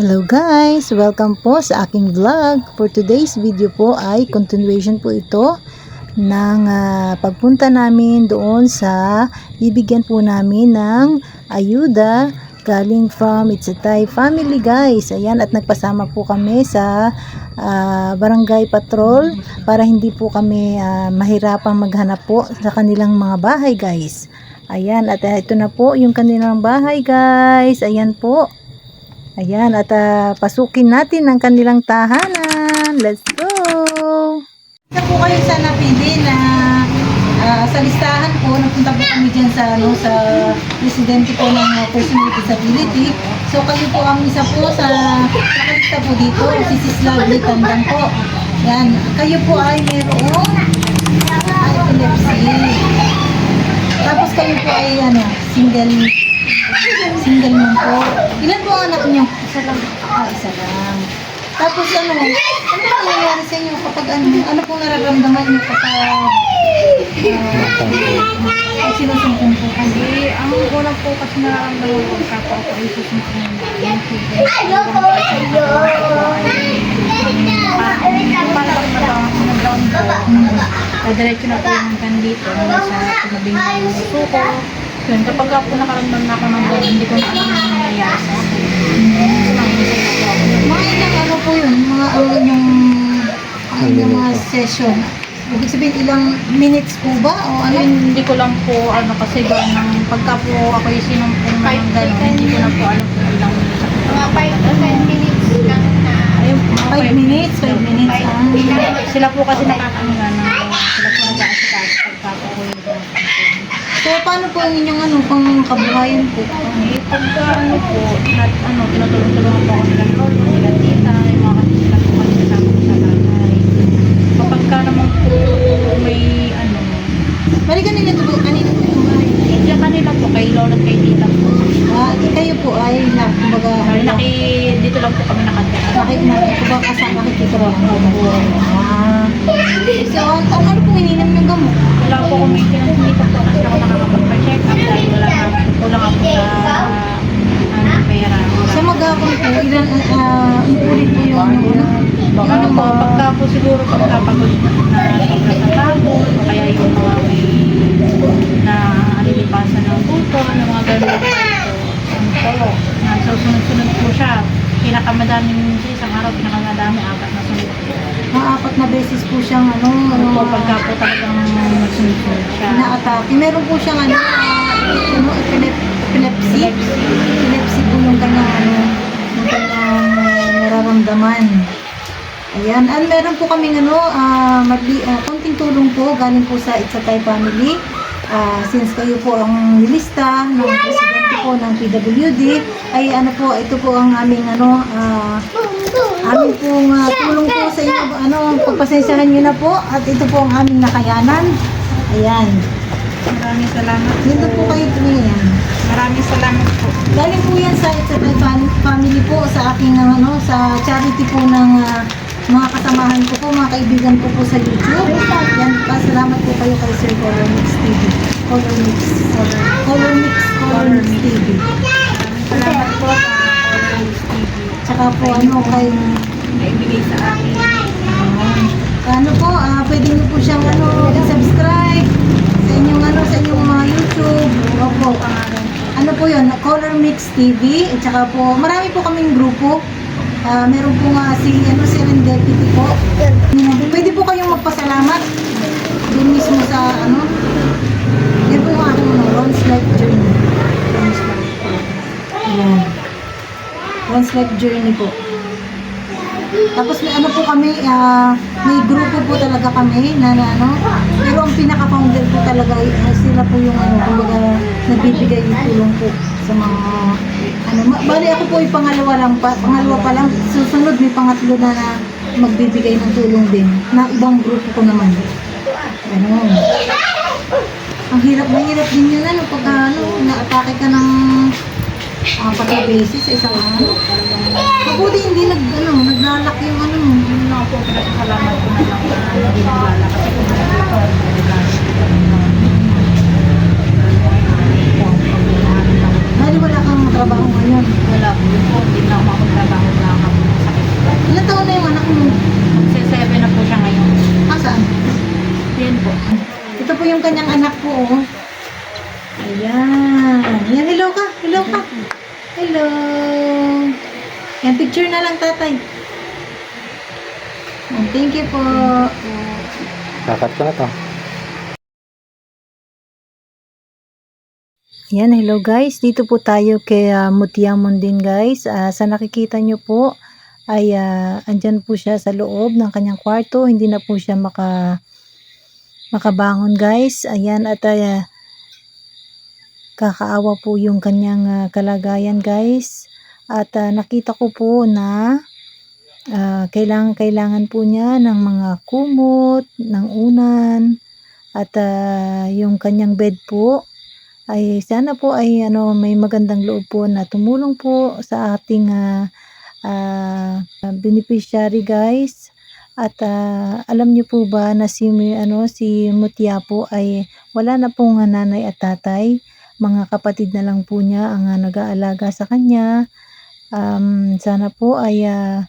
Hello guys! Welcome po sa aking vlog. For today's video po ay continuation po ito ng ah, pagpunta namin doon sa bibigyan po namin ng ayuda galing from Thai family guys. Ayan at nagpasama po kami sa ah, barangay patrol para hindi po kami ah, mahirapang maghanap po sa kanilang mga bahay guys. Ayan at ito na po yung kanilang bahay guys. Ayan po. Ayan, at ah, pasukin natin ang kanilang tahanan. Let's go! Isa po kayo sa napili na ah, sa listahan po, napunta po kami dyan sa, ano, sa residente po ng uh, person with disability. So kayo po ang isa po sa nakalista po dito, si Sis Lovely Tandang po. Yan, kayo po ay mayroong epilepsy. Tapos kayo po ay ano, single Single mom po. Ilan po ang anak niyo? Isa lang. Ah, isa lang. Tapos ano, ano po nangyayari sa inyo kapag ano, ano pong nararamdaman niyo kapag uh, ay sinusumpong po kasi? Hindi, ang unang po kasi nararamdaman ko kapwa ako ay susumpong nag-down nag-down po. Kadiretso na po yung hanggang dito. Mula sa tumabing ng suko. Yun, kapag po nakaramdam na ako ng down, hindi ko na alam ang nangyayari sa akin. Na ako. Mga ilang ano po yun, mga ano yung ano yung mga session. Ibig sabihin ilang minutes po ba o ano? Ayun, hindi ko lang po ano kasi gawa ng pagka po ako yung sinumpong ng gano'n, hindi ko na po alam kung ilang minutes ako. Mga 5 to 10 minutes lang na. Ayun, mga 5 five minutes, 5 minutes. Ah. Sila po kasi nakakaano nga na sila po nag-aasikaso pagka po ko yung So paano po ang inyong ano, pang kabuhayan po? Eh, pagka ano po, nat, ano, tinutulong-tulungan po ako nila lolo, nila tita, yung mga kasila po kasi kasama ko sa bahay. Kapag ka naman po may ano, Bali kanina to po, kanina po yung bahay. hindi kanila po, kay lolo at kay tita po. Ah, kayo po ay na, kumbaga, Dahil naki, dito lang po kami nakatira. Bakit na ito ba kasama nakikita ba ako po? Ah. So, ang ano pong ininom yung gamot? Wala po kung may hindi po po kasi ako nakakapag-check up dahil wala na, kulang ako sa ano, pera. Sa maghapon po, ilan, uh, ulit po yung ano? Ano po, pagka po siguro pagkapagod na sobra sa o kaya yung mga may na alilipasan ng tuto, ng mga ganun po, ano po, na so sunod-sunod po siya. Pinakamadaming sa isang araw, pinakamadami, apat na sunod po. Mga apat na beses po siyang ano, ano, pagka po talagang nagsunod-sunod siya. na-atake. Meron po siyang ano, ah, ano, epilep- epilepsy. Epilepsy po yung kanyang ano, yung kanyang nararamdaman. Ayan. And meron po kaming ano, ah, magli, ah, konting tulong po galing po sa It's a Thai Family. Ah, since kayo po ang nilista ng presidente po ng PWD, ay ano po, ito po ang aming ano, ah, aming pong ah, tulong po sa inyo, ano, pagpasensyahan nyo na po at ito po ang aming nakayanan. Ayan. Maraming salamat. Dito po kayo tumingin. Maraming salamat po. Galing po yan sa It's Family po sa aking ano, sa charity po ng ah, mga kasamahan ko po, mga kaibigan ko po sa YouTube. Yan, pasalamat po kayo kay Sir Color Mix TV. Color Mix. Color, Color Mix, Color Mix TV. Maraming salamat po sa Orange TV Tsaka po ano kay na ibigay sa akin. Ano po, ah, pwede niyo po siyang ano, i-subscribe sa inyong ano, sa inyong mga YouTube. Opo. Ano po yun, Color Mix TV. At saka po, marami po kaming grupo. Ah, meron po nga si, ano, Serendipity po. Pwede po kayong magpasalamat doon mismo sa, ano, yan po aking ano, Ron's Life Journey. Ron's Life. Ayan. Ron's Life Journey po. Tapos may ano po kami, ah, may grupo po talaga kami na, ano, pero ang pinaka-founder po talaga ay sila po yung ano, kumbaga nagbibigay ng tulong po sa mga ano, bali ako po yung pangalawa lang pa, pangalawa pa lang, susunod may pangatlo na, na magbibigay ng tulong din na ibang grupo ko naman. Ano. Ang hirap na hirap din yun ano, pagka ano, na-atake ka ng apat na beses sa isang ano. Buti hindi nag, ano, naglalak yung ano. Yun na ako, pinasasalamat ko na lang na hindi naglalak. Kasi kung naglalak wala kang trabaho ngayon. Wala po. Yung po, hindi na ako makapagtrabaho na ako. Ilan taon na yung anak mo? Magsa-7 na po siya ngayon. Ah, saan? Yan po. Ito po yung kanyang anak po, oh. Ayan. Ayan, hello ka. Hello ka. Hello. Yan, picture na lang, tatay. Yan, thank you po. Kakat ko na to. Yan, hello guys. Dito po tayo kay uh, Mutiamon din guys. Ah, sa nakikita nyo po ay ah, andyan po siya sa loob ng kanyang kwarto. Hindi na po siya maka makabangon guys. Ayan at ah, kakaawa po yung kanyang ah, kalagayan guys. At ah, nakita ko po na ah, kailangan kailangan po niya ng mga kumot, ng unan at ah, yung kanyang bed po ay sana po ay ano may magandang loob po na tumulong po sa ating ah, ah, beneficiary guys. At ah, alam niyo po ba na si ano si Mutia po ay wala na pong nanay at tatay. Mga kapatid na lang po niya ang ah, nag-aalaga sa kanya um, sana po ay ah,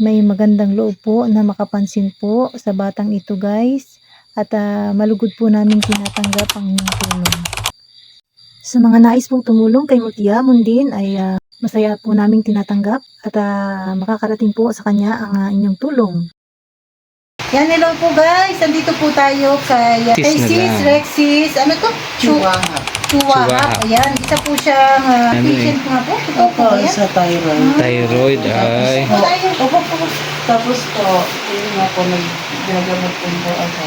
may magandang loob po na makapansin po sa batang ito guys at ah, malugod po namin tinatanggap ang inyong tulong sa mga nais pong tumulong kay Mutia Mundin ay ah, masaya po naming tinatanggap at ah, makakarating po sa kanya ang ah, inyong tulong. Yan, hello po guys. Andito po tayo kay, Sis na Sis. Rexis. Ano to? Chuwahap. Chuwahap. Ayan, isa po siyang ah, Ano eh? patient nga po. Ito po ba yan? sa thyroid. Thyroid, ay. Wala yun. Opo po. Tapos po, yun nga po, naggagamot po po ako.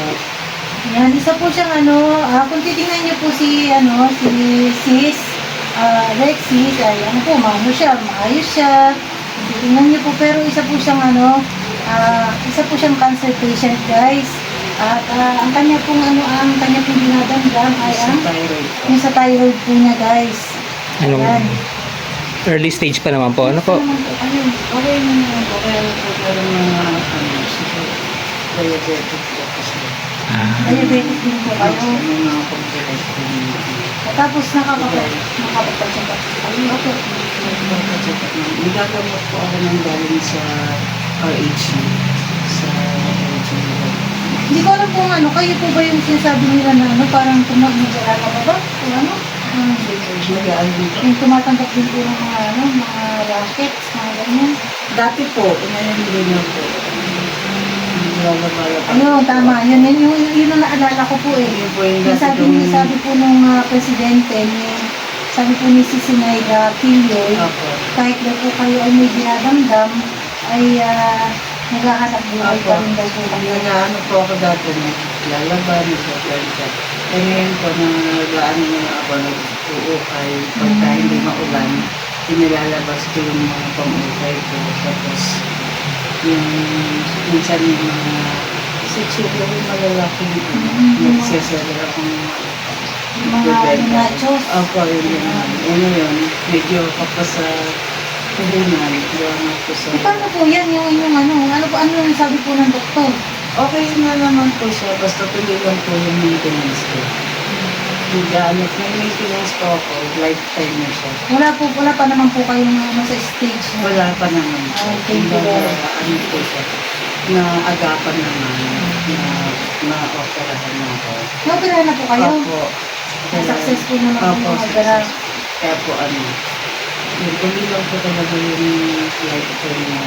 Yan, isa po siyang ano, ah, kung titingnan niyo po si, ano, si Sis, ah, Rexis, ay ano po, maano siya, maayos siya. Kung titingnan niyo po, pero isa po siyang ano, ah, isa po siyang cancer patient, guys. At ah, ang kanya pong ano, ang kanya pong dinadamdam ay ang yung sa thyroid po niya, guys. Anong Ayan. early stage pa naman po? Ano po? Ano naman po, ayun. Okay na naman po, kaya po pero mga, ano, siguro, diabetic po kasi. Ah, Diabetic din po kayo. May mga po. Tapos nakakapag, nakakapag-check up. Ayun, okay. Nagagamot po ako ng galing sa RHC. Hindi ko alam kung ano, kayo po ba yung sinasabi nila na ano, parang tumag-alala ba ba? Kung ano? Um, yung tumatanggap din po ng mga ano, mga rackets, mga ganyan. Dati po, ngayon hindi na po. Ayun, tama. Yun, yun, yun, yun ang naalala ko po eh. Yun po yung Yung dati sabi, kong- sabi po nung ah, presidente, ni, sabi po ni si Sinaida Quilloy, Opo. kahit daw po kayo ay may dinadamdam, ay ah, naghahanap buhay Opo. pa rin daw po kayo. Nag-ano po ako dati, naglalaban, nagsaplanta. Eh ngayon po, nang nag-ano na ako, nag-uukay, pagka Mm. hindi maulan, inilalabas ko yung mga pang-ukay ko. Tapos, yung minsan yung mga siguro yung malalaki nagsasala akong mga nachos. Opo, yun yun. Ano yun, medyo kapos po. Eh, paano po yan yung inyong ano, ano po, ano yung sabi po ng doktor? Okay na naman po siya, basta tuloy lang po yung maintenance ko. Gamit, may maintenance po ako, lifetime na siya. Wala po, wala pa naman po kayong ano sa stage na. Wala pa naman po. Ah, thank you, Kumbaga, Lord. ano po siya, na agapan naman, na na-operahan na ako. Naoperahan na po kayo? Opo. Na successful naman po Opo, yung opera. success. Kaya po ano, lang po talaga yung lifetime na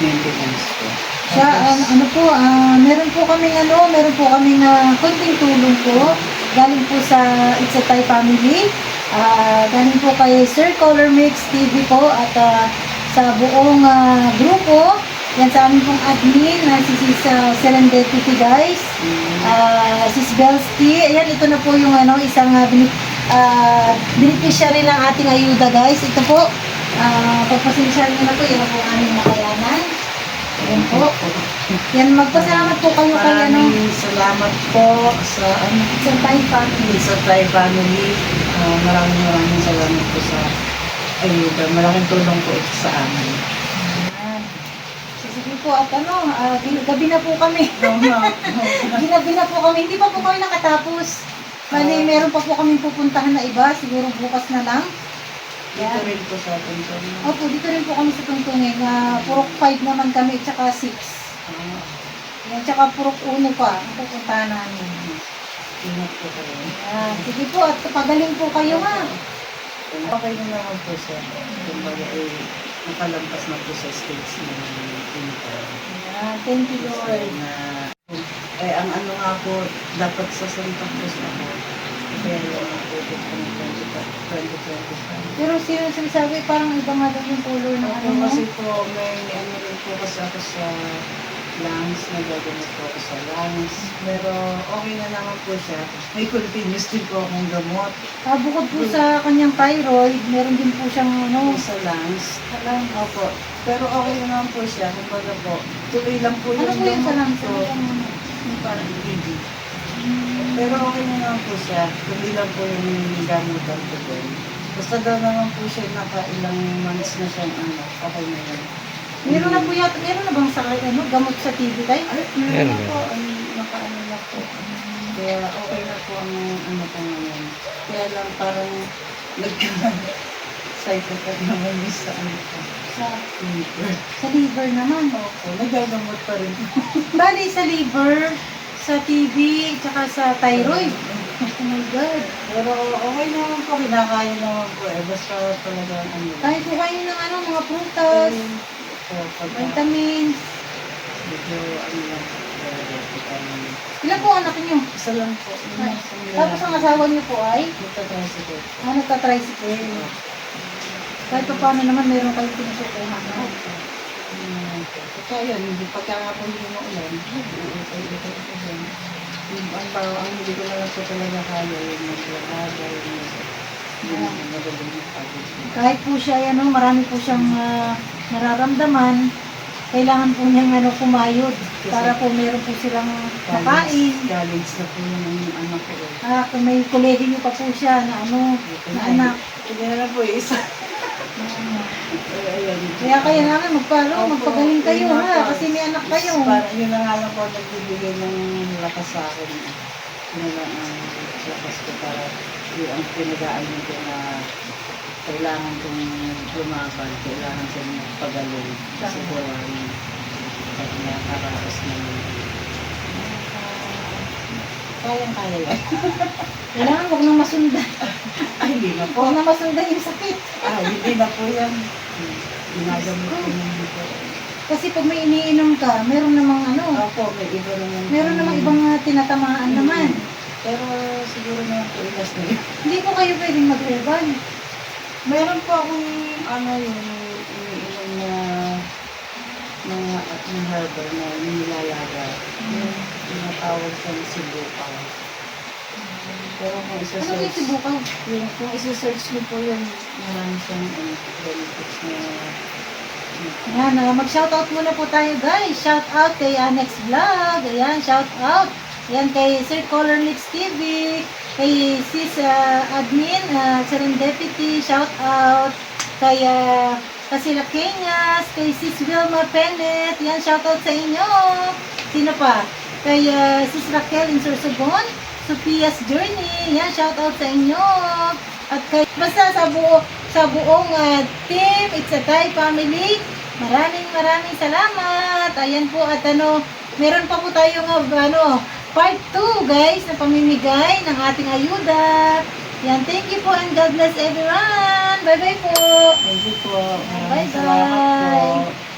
maintenance ko. Siya, ano, ano po, ah, meron po kaming ano, meron po kaming uh, konting tulong po. Galing po sa It's a Thai Family. Ah, galing po kay Sir Color Mix TV po at ah, sa buong ah, grupo. Yan sa aming pong admin na si Sis ah, Serendipity guys. Ah, Sis Belsky. Ayan, ito na po yung ano, isang uh, bini, ah, beneficiary ng ating ayuda guys. Ito po, uh, pagpasensya nyo na po, yan po ang aming nakayanan. Ayan po. Yan, magpasalamat po kayo kay ano, Maraming salamat po sa ano, sa Thai family. sa Thai family. Ah, maraming maraming salamat po sa ayuda. Malaking tulong po ito sa amin. Sige po, at ano, gin- gabi na po kami. Ginabi na po kami. Hindi pa po kami nakatapos. Bali, meron pa po kami pupuntahan na iba. Siguro bukas na lang. Dito rin po sa. So, Opo, dito rin po kami sa tungtungin. na purok 5 naman kami, tsaka 6. ah, Yan, tsaka purok 1 pa. Ang pupuntahan namin. Ingat po kayo. Ah, sige po, at pagaling po kayo ha. Okay na naman po siya. Kumbaga, eh, nakalampas na po sa stage ng clinical. Ah, thank you Lord. Na, eh, ang ano nga po, dapat sa Santa Cruz ako. Kaya yung ako po ng 2025. Pero sino sinasabi parang iba nga daw yung color ng ano Ako mo? kasi po, may ano rin po kasi ako sa lungs, nagagamot po ako sa lungs. Pero okay na naman po siya. May continuous din po akong gamot Ah, bukod po sa kanyang thyroid, meron din po siyang ano, sa lungs. alam. Opo. Pero okay na naman po siya. Kumbaga po, tuloy lang po Ano yung po yung salam? ko. Yung parang baby. Pero okay na naman po siya. Tuloy lang po yung gamutan ko doon. Basta daw naman po siya nakailang months na siyang ano, okay na yan. Meron na po yata, meron na bang sa ano, gamot sa TB tayo? Ay, Meron ba? po. Ang nakaano na po. Kaya okay na po ang ano po ngayon. Kaya lang parang nagka-cycle naman yung sa ano po. Sa, liver. sa liver naman. Opo, nagagamot pa rin. Bali sa liver, sa TB, tsaka sa thyroid. Oh my God. Pero okay naman po, kinakaya naman po eh. Basta talaga ano. Kahit po kayo ng ano, mga prutas, So, pag vitamins. medyo ano lang po talaga. vitamin. Ilan po anak niyo? Isa lang po. Ay, Tapos ang asawa niyo po ay, Nagtatricycle. ah, nagka-tricycle. Kahit pa paano naman meron kayong pinusukuhan. No? Hmm. Kaya yun, hindi pagka po hindi mo ulan, ko din. Yung ang tao, ang hindi ko na lang po talaga kaya yung maglalaga, yung yung. Kahit po siya, ano, marami po siyang ah, nararamdaman, kailangan po niyang ano, kumayod para po meron po silang makain. College na po yun ang anak ko. eh. Ah, kung may kolehiyo pa po siya na ano, na anak. Hindi na po isa. Eh. Kaya kaya namin magpalo, Opo, magpagaling kayo yun nga ha, po. kasi may anak kayo. Parang yun na nga lang po nagbibigay ng lakas sa akin. Yun lang ang lakas ko para yun ang pinagaan ko na kailangan kong lumaban, kailangan kong pagaling. Kasi po ang pag nakaraos na kayang kaya yan. Kailangan huwag nang masundan. Ay, hindi na po. Huwag nang masundan yung sakit. Ah, hindi na po yan. Ginagamit ko hindi po. Kasi pag may iniinom ka, meron namang ano, Opo, may iba naman. meron namang ibang tinatamaan naman. Pero siguro naman po ilas na yun. Hindi po kayo pwedeng mag-urban. Meron po akong ano yung iniinom na mga at ng harbor na nilalaga. Yung tinatawag sa sibukaw. Pero kung Ano yung isa-search, sibukaw? yung, kung isa-search niyo po yun, marami siyang ano, benefits na Ayan, uh, mag-shoutout muna po tayo guys. Shoutout kay Annex Vlog. Ayan, shoutout. Ayan kay Sir Color Mix TV. Kay Sis uh, Admin, uh, Serendipity. Shoutout. Kay uh, Kasila Kenyas. Kay Sis Wilma Penet. Ayan, shoutout sa inyo. Sino pa? Kay uh, Sis Raquel in Sorsogon. Sophia's Journey. Ayan, shoutout sa inyo. At kay, basta sa buo, sa buong ah, team, It's a Thai family, maraming maraming salamat. Ayan po, at ano, meron pa po tayong ah, ano, part 2 guys, na pamimigay ng ating ayuda. Yan, thank you po and God bless everyone. Bye-bye po. Thank you po. Bye-bye.